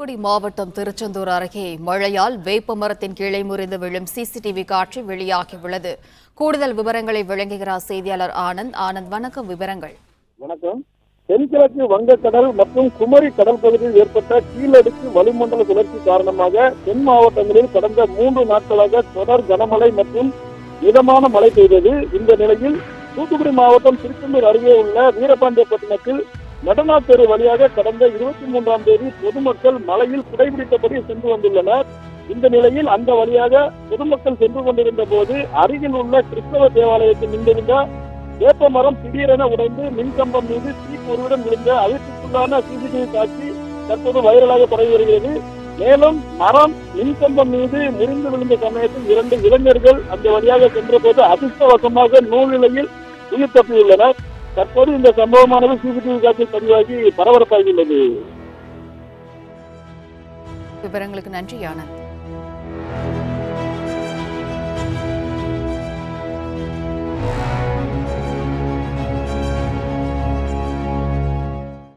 தூத்துக்குடி மாவட்டம் திருச்செந்தூர் அருகே மழையால் வேப்ப மரத்தின் கீழே முறிந்து விழும் சிசிடிவி காட்சி வெளியாகியுள்ளது. கூடுதல் விவரங்களை வழங்குகிறார் செய்தியாளர் ஆனந்த். ஆனந்த் வணக்கம் விவரங்கள். வணக்கம். தென்கிழக்கு வங்கக்கடல் மற்றும் குமரி கடல் பகுதியில் ஏற்பட்ட கீழடுக்கு வளிமண்டல சுழற்சி காரணமாக தென் மாவட்டங்களில் கடந்த மூன்று நாட்களாக தொடர் கனமழை மற்றும் மிதமான மழை பெய்தது. இந்த நிலையில் தூத்துக்குடி மாவட்டம் திருச்செந்தூர் அருகே உள்ள வீரபாண்டியப்பட்டினத்தில் நடனாத் தெரு வழியாக கடந்த இருபத்தி மூன்றாம் தேதி பொதுமக்கள் மலையில் குடைபிடித்தபடி சென்று வந்துள்ளனர். இந்த நிலையில் அந்த வழியாக பொதுமக்கள் சென்று கொண்டிருந்த போது அருகில் உள்ள கிறிஸ்தவ தேவாலயத்தில் நின்றிருந்த வேப்ப மரம் திடீரென உடைந்து மின்கம்பம் மீது தீ தீப்பொருளுடன் விழுந்த அதிர்ச்சிக்குள்ளான சிசிடிவி காட்சி தற்போது வைரலாக பரவி வருகிறது. மேலும் மரம் மின்கம்பம் மீது முறிந்து விழுந்த சமயத்தில் இரண்டு இளைஞர்கள் அந்த வழியாக சென்றபோது அதிர்ஷ்டவசமாக நூலிலையில் உயிர் தப்பியுள்ளனர். தற்போது இந்த சம்பவமானது சிசிடிவி காட்சியில் பதிவாகி பரபரப்பாகியுள்ளது விவரங்களுக்கு நன்றி ஆனந்த்.